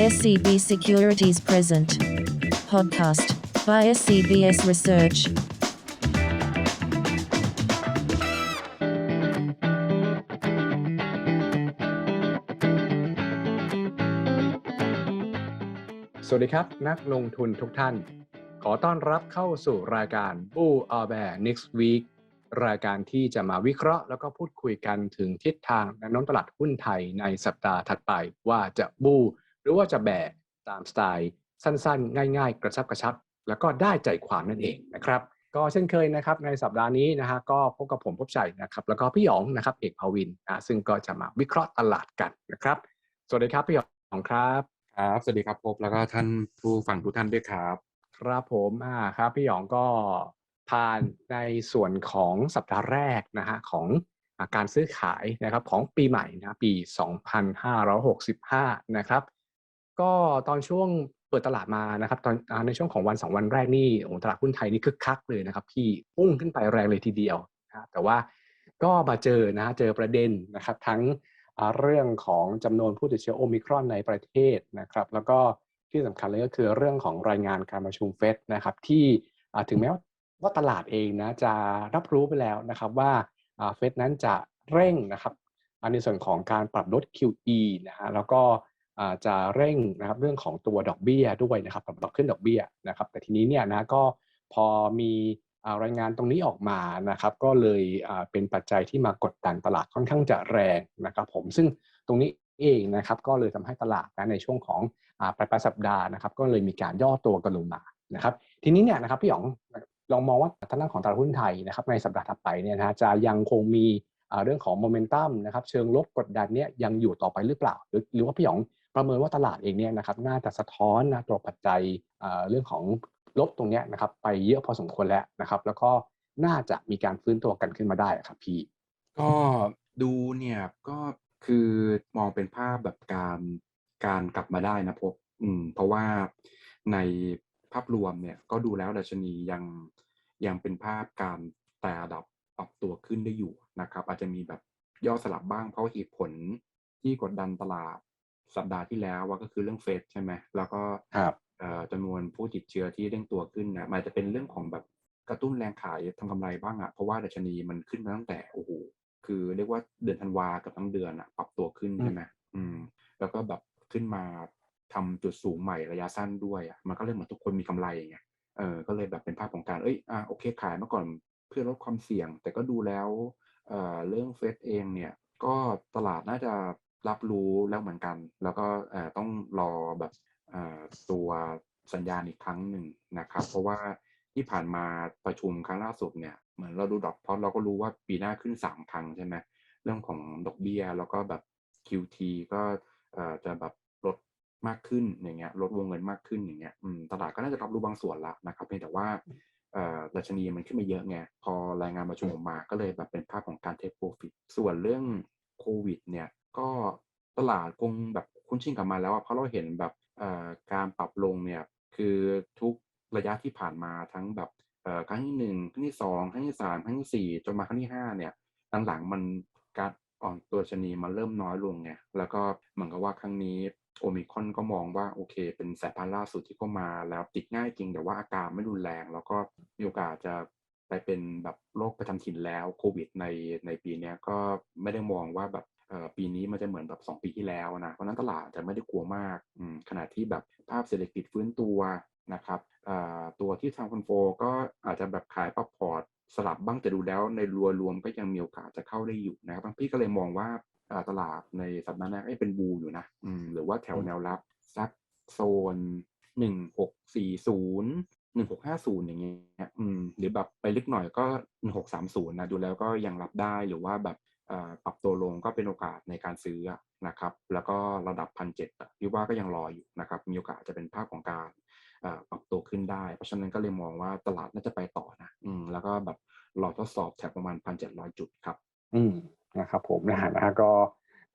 SCB Securities Present Podcast by SCBS Research. สวัสดีครับ นักลงทุนทุกท่าน ขอต้อนรับเข้าสู่รายการ Bull or Bear Next Week รายการที่จะมาวิเคราะห์แล้วก็พูดคุยกันถึงทิศทางแนวโน้มตลาดหุ้นไทยในสัปดาห์ถัดไปว่าจะบู หรือว่าจะแบกตามสไตล์สั้นๆ ง่าย ๆ กระชับกระชับ แล้วก็ได้ใจความนั่นเองนะครับ ก็เช่นเคยนะครับในสัปดาห์นี้นะฮะก็พบกับผมพบชัยนะครับแล้วก็พี่หยองนะครับเอกภาวินนะซึ่งก็จะมาวิเคราะห์ตลาดกันนะครับ สวัสดีครับพี่หยองครับครับสวัสดีครับพบแล้วก็ท่านผู้ฟังทุกท่านด้วยครับ ครับผมอ่าครับพี่หยองก็ผ่านในส่วนของสัปดาห์แรกนะฮะของอาการซื้อขายนะครับของปีใหม่นะปี 2565 นะครับ ก็ตอนช่วงเปิดตลาดมานะครับตอนในช่วงของวันสองวันแรกนี่โอ้ตลาดหุ้นไทยนี่คึกคักเลยนะครับพี่พุ่งขึ้นไปแรงเลยทีเดียวนะแต่ว่าก็มาเจอนะเจอประเด็นนะครับทั้งเรื่องของจำนวนผู้ติดเชื้อโอมิครอนในประเทศนะครับ แล้วก็ที่สำคัญเลยก็คือเรื่องของรายงานการประชุมเฟดนะครับ ที่ถึงแม้ว่าตลาดเองนะจะรับรู้ไปแล้วนะครับว่าเฟดนั้นจะเร่งนะครับในส่วนของการปรับลด QE นะฮะแล้วก็ จะเร่งนะครับเรื่องของตัวดอกเบี้ยด้วยนะครับปรับปรับขึ้นดอกเบี้ยนะครับ แต่ทีนี้เนี่ยนะก็พอมีรายงานตรงนี้ออกมานะครับก็เลยเป็นปัจจัยที่มากดดันตลาดค่อนข้างจะแรงนะครับผมซึ่งตรงนี้เองนะครับก็เลยทำให้ตลาดนะในช่วงของปลายปลายสัปดาห์นะครับก็เลยมีการย่อตัวกันลงมานะครับทีนี้เนี่ยนะครับพี่หยองลองมองว่าทางด้านของตลาดหุ้นไทยนะครับในสัปดาห์ถัดไปเนี่ยนะจะยังคงมีเรื่องของโมเมนตัมนะครับเชิงลบกดดันเนี่ยยังอยู่ต่อไปหรือเปล่า หรือว่าพี่หยอง ประเมินว่าตลาดเองเนี่ยนะครับน่าจะสะท้อนนะตัวปัจจัยเรื่องของลบตรงเนี้ยนะครับไปเยอะพอสมควรแล้วนะครับ แล้วก็น่าจะมีการฟื้นตัวกันขึ้นมาได้ครับพี่ ก็ดูเนี่ยก็คือมองเป็นภาพแบบการการกลับมาได้นะพบอืมเพราะว่าในภาพรวมเนี่ยก็ดูแล้วดัชนียังยังเป็นภาพการแต่ระดับปรับตัวขึ้นได้อยู่นะครับ อาจจะมีแบบย่อสลับบ้างเพราะเหตุผลที่กดดันตลาด สัปดาห์ที่แล้วว่าก็คือเรื่องเฟดใช่ไหมแล้วก็ครับเอ่อจำนวนผู้ติดเชื้อที่เร่งตัวขึ้นนะมันอาจจะเป็นเรื่องของแบบกระตุ้นแรงขายทำกำไรบ้างอะเพราะว่าดัชนีมันขึ้นมาตั้งแต่โอ้โหคือเรียกว่าเดือนธันวากับทั้งเดือนอะปรับตัวขึ้นอืมใช่ไหมอืม แล้วก็แบบขึ้นมาทำจุดสูงใหม่ระยะสั้นด้วยอะมันก็เลยเหมือนทุกคนมีกำไรไงเออก็เลยแบบเป็นภาพของการเอ้ยอะโอเคขายมาก่อนเพื่อลดความเสี่ยง แต่ก็ดูแล้วเอ่อเรื่องเฟดเองเนี่ย ก็ตลาดน่าจะ รับรู้แล้วเหมือนกัน แล้วก็ต้องรอแบบตัวสัญญาณอีกครั้งหนึ่งนะครับ เพราะว่าที่ผ่านมาประชุมครั้งล่าสุดเนี่ยเหมือนเราดูดอกเพราะเราก็รู้ว่าปีหน้าขึ้นสามครั้งใช่ไหมเรื่องของดอกเบี้ยแล้วก็แบบ QT ก็จะแบบลดมากขึ้นอย่างเงี้ยลดวงเงินมากขึ้นอย่างเงี้ยตลาดก็น่าจะรับรู้บางส่วนละนะครับเพียงแต่ว่าดัชนีมันขึ้นมาเยอะไงพอรายงานประชุมออกมาก็เลยแบบเป็นภาพของการเทคโปรฟิตส่วนเรื่องโควิดเนี่ย ก็ตลาดคงแบบคุ้นชินกับมันแล้วอะเพราะเราเห็นแบบการปรับลงเนี่ยคือทุกระยะที่ผ่านมาทั้งแบบครั้งที่หนึ่งครั้งที่สองครั้งที่สามครั้งที่สี่จนมาครั้งที่ห้าเนี่ยหลังๆมันการอ่อนตัวชนีมันเริ่มน้อยลงไงแล้วก็เหมือนกับว่าครั้งนี้โอมิคอนก็มองว่าโอเค เป็นสายพันธุ์ล่าสุดที่เข้ามาแล้วติดง่ายจริงแต่ว่าอาการไม่รุนแรง แล้วก็มีโอกาสจะไปเป็นแบบโรคประจำถิ่นแล้วโควิดในในปีนี้ก็ไม่ได้มองว่าแบบ ปีนี้มันจะเหมือนแบบสองปีที่แล้วนะเพราะนั้นตลาดจะไม่ได้กลัวมากอืมขณะที่แบบภาพเศรษฐกิจฟื้นตัวนะครับตัวที่ทางคอนโฟก็อาจจะแบบขายปรับพอร์ตสลับบ้างแต่ดูแล้วในรัวรวมก็ยังมีโอกาสจะเข้าได้อยู่นะครับบางพี่ก็เลยมองว่าตลาดในสัปดาห์หน้าเอ้เป็นบูอยู่นะหรือว่าแถวแนวรับสักโซนหนึ่งหกสี่ศูนย์หนึ่งหกห้าศูนย์อย่างเงี้ยหรือแบบไปลึกหน่อยก็หนึ่งหกสามศูนย์นะดูแล้วก็ยังรับได้หรือว่าแบบ ปรับตัวลงก็เป็นโอกาสในการซื้อนะครับ แล้วก็ระดับพันเจ็ดพี่ว่าก็ยังรออยู่นะครับ มีโอกาสจะเป็นภาพของการปรับตัวขึ้นได้ เพราะฉะนั้นก็เลยมองว่าตลาดน่าจะไปต่อนะ อืม แล้วก็แบบรอทดสอบแถวประมาณพันเจ็ดร้อยจุดครับ อืม นะครับผมนะฮะก็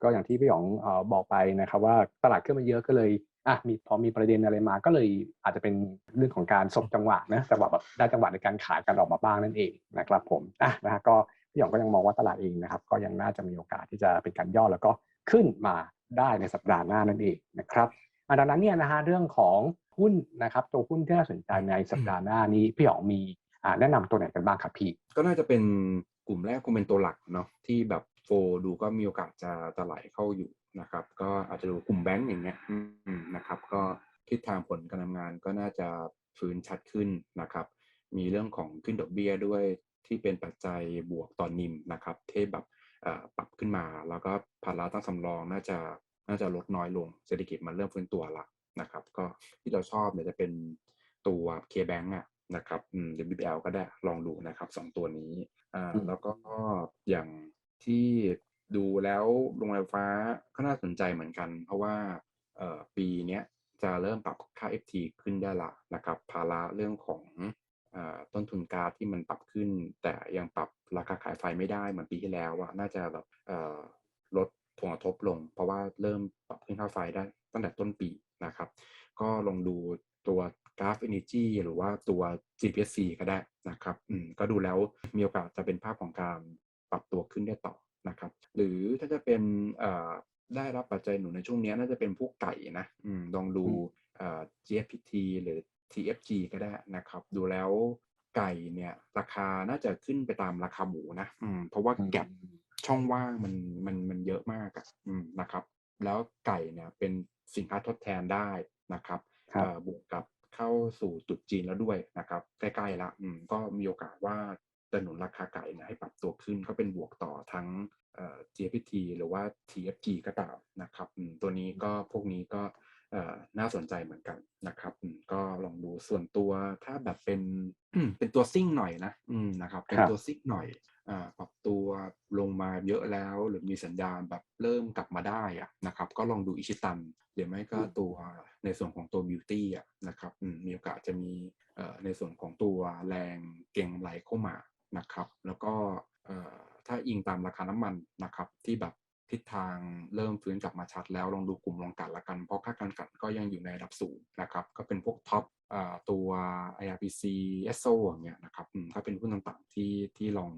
ก็อย่างที่พี่หยองบอกไปนะครับว่าตลาดขึ้นมาเยอะก็เลยอะมีพอมีประเด็นอะไรมาก็เลยอาจจะเป็นเรื่องของการสบจังหวะนะจังหวะแบบได้จังหวะในการขายกันออกมาบ้างนั่นเองนะครับผมอะนะฮะก็ พี่หยองก็ยังมองว่าตลาดเองนะครับ ก็ยังน่าจะมีโอกาสที่จะเป็นการย่อแล้วก็ขึ้นมาได้ในสัปดาห์หน้านั่นเองนะครับอะดังนั้นเนี่ยนะฮะเรื่องของหุ้นนะครับตัวหุ้นที่น่าสนใจในสัปดาห์หน้านี้พี่หยองมีแนะนำตัวไหนกันบ้างครับพี่ก็น่าจะเป็นกลุ่มแรกคงเป็นตัวหลักเนาะที่แบบโฟดูก็มีโอกาสจะจะไหลเข้าอยู่นะครับ ก็อาจจะดูกลุ่มแบงก์อย่างเงี้ยนะครับ ก็ทิศทางผลการทำงานก็น่าจะฟื้นชัดขึ้นนะครับ มีเรื่องของขึ้นดอกเบี้ยด้วย ที่เป็นปัจจัยบวกต่อนนิมนะครับที่แบบเอ่อปรับขึ้นมา แล้วก็ภาระตั้งสำรองน่าจะน่าจะลดน้อยลงเศรษฐกิจมันเริ่มฟื้นตัวละนะครับ ก็ที่เราชอบเนี่ยจะเป็นตัว K-Bank อะนะครับอืม WBL ก็ได้ลองดูนะครับสองตัวนี้อ่าอืมแล้วก็อย่างที่ดูแล้วโรงไฟฟ้าก็น่าสนใจเหมือนกัน เพราะว่าเอ่อปีเนี้ยจะเริ่มปรับค่า FT ขึ้นได้ละนะครับ ภาระเรื่องของเอ่อ ต้นทุนก๊าซที่มันปรับขึ้น แต่ยังปรับราคาขายไฟไม่ได้เหมือนปีที่แล้วอะน่าจะแบบเอ่อลดผลกระทบลง เพราะว่าเริ่มปรับขึ้นค่าไฟได้ตั้งแต่ต้นปีนะครับ ก็ลองดูตัวกราฟ Energy หรือว่าตัว GPSC ก็ได้นะครับอืมก็ดูแล้วมีโอกาสจะเป็นภาพของการปรับตัวขึ้นได้ต่อนะครับ หรือถ้าจะเป็นเอ่อได้รับปัจจัยหนุนในช่วงนี้น่าจะเป็นพวกไก่นะอืมลองดูเอ่อ GFPT หรือ TFG ก็ได้นะครับ ดูแล้วไก่เนี่ย ราคาน่าจะขึ้นไปตามราคาหมูนะอืมเพราะว่าแก็บช่องว่างมันมันมันเยอะมากอะอืมนะครับ แล้วไก่เนี่ยเป็นสินค้าทดแทนได้นะครับครับเอ่อบวกกับเข้าสู่ตรุดจีนแล้วด้วยนะครับ ใกล้ๆละอืมก็มีโอกาสว่าจะหนุนราคาไก่เนี่ยให้ปรับตัวขึ้นก็เป็นบวกต่อทั้งเอ่อ GPT หรือว่า TFG ก็ตามนะครับอืมตัวนี้ก็พวกนี้ก็เอ่อ น่าสนใจเหมือนกันนะครับอืมก็ลองดูส่วนตัวถ้าแบบเป็นเป็นตัวซิ่งหน่อยนะอืมนะครับเป็นครับตัวซิ่งหน่อยอ่าปรับตัวลงมาเยอะแล้วหรือมีสัญญาณแบบเริ่มกลับมาได้อะนะครับ ก็ลองดูอิชิตันหรือไม่ก็ตัวในส่วนของตัวบิวตี้อะนะครับอืมมีโอกาสจะมีเอ่อในส่วนของตัวแรงเก่งไหลเข้ามานะครับ แล้วก็เอ่อถ้าอิงตามราคาน้ำมันนะครับ ที่แบบ ทิศทางเริ่มฟื้นกลับมาชัดแล้วลองดูกลุ่มรองกลันละกัน เพราะค่าการกลันก็ยังอยู่ในระดับสูงนะครับก็เป็นพวกท็อปอตัว IRPC ESO อย่างเงี้ยนะครับอืมก็เป็นหุ้นต่างๆที่ที่ลอง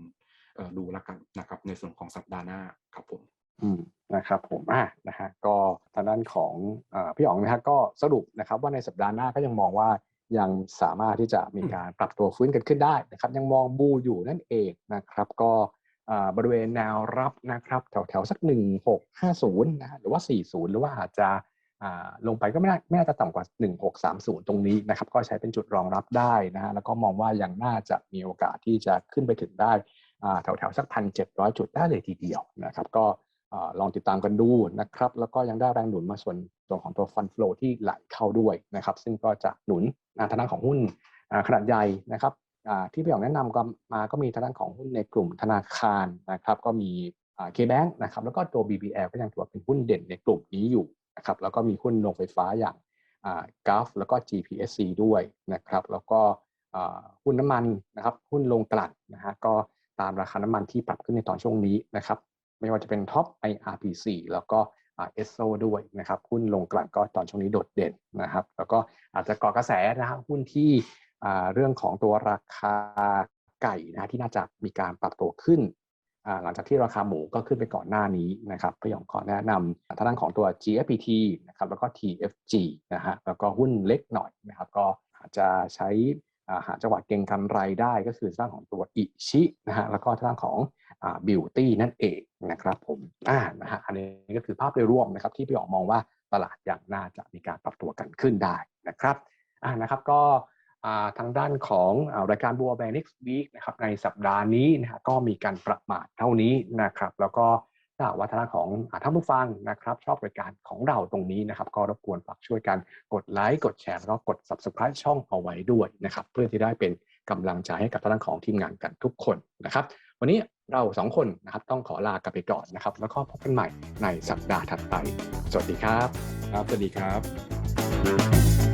อดูล้วกันนะครับในส่วนของสัปดาห์หน้าครับผมอืมนะครับผมอะนะฮะก็ทางด้านของอพี่อ๋องนะฮะก็สรุปนะครับว่าในสัปดาห์หน้าก็ยังมองว่ายังสามารถที่จะมีการปรับตัวฟื้นกันขึ้นได้นะครับ ยังมองบูอยู่นั่นเองนะครับ ก็ บริเวณแนวรับนะครับแถวแถวสัก 1650นะหรือว่า 40 หรือว่าอาจจะลงไปก็ไม่น่าไม่น่าจะต่ำกว่า 1630 ตรงนี้นะครับก็ใช้เป็นจุดรองรับได้นะฮะแล้วก็มองว่ายังน่าจะมีโอกาสที่จะขึ้นไปถึงได้อ่าแถวสักพันเจ็ดร้อยจุดได้เลยทีเดียวนะครับก็ลองติดตามกันดูนะครับแล้วก็ยังได้แรงหนุนมาส่วนตัวของตัวฟันฟลอที่ไหลเข้าด้วยนะครับซึ่งก็จะหนุนอ่าทางด้านของหุ้นขนาดใหญ่นะครับ ที่พี่หยองแนะนำก็มาก็มีทางด้านของหุ้นในกลุ่มธนาคารนะครับ ก็มีเคแบงนะครับแล้วก็ตัว BBL ก็ยังถือว่าเป็นหุ้นเด่นในกลุ่มนี้อยู่นะครับแล้วก็มีหุ้นโรงไฟฟ้าอย่างกราฟแล้วก็ GPSC ด้วยนะครับแล้วก็หุ้นน้ำมันนะครับหุ้นลงกลั่นนะฮะก็ตามราคาน้ำมันที่ปรับขึ้นในตอนช่วงนี้นะครับไม่ว่าจะเป็นท็อป IRPC แล้วก็เอสโซด้วยนะครับหุ้นลงกลั่นก็ตอนช่วงนี้โดดเด่นนะครับ แล้วก็อาจจะก่อกระแสนะฮะหุ้นที่ เรื่องของตัวราคาไก่นะที่น่าจะมีการปรับตัวขึ้น หลังจากที่ราคาหมูก็ขึ้นไปก่อนหน้านี้นะครับพี่หยองขอแนะนำทางด้านของตัว GFPT นะครับแล้วก็ TFG นะฮะแล้วก็หุ้นเล็กหน่อยนะครับก็อาจจะใช้หาจังหวะเก็งกำไรได้ก็คือสร้างของตัวอิชินะฮะแล้วก็ทางของบิวตี้นั่นเองนะครับผมอ่านะฮะอันนี้ก็คือภาพโดยรวมนะครับที่พี่อ๋องมองว่าตลาดยังน่าจะมีการปรับตัวกันขึ้นได้นะครับอ่านะครับก็ ทางด้านของอรายการบัวแบง next week นะครับในสัปดาห์นี้นะฮะก็มีการประมาทเท่านี้นะครับ แล้วก็ถ้าว่าทางด้านของท่านผู้ฟังนะครับ ชอบรายการของเราตรงนี้นะครับ ก็รบกวนฝากช่วยกันกดไลค์กดแชร์แล้วก็กด subscribe ช่องเอาไว้ด้วยนะครับ เพื่อที่ได้เป็นกำลังใจให้กับทางด้านของทีมงานกันทุกคนนะครับ วันนี้เราสองคนนะครับต้องขอลากลับไปก่อนนะครับ แล้วก็พบกันใหม่ในสัปดาห์ถัดไป สวัสดีครับ ครับ สวัสดีครับ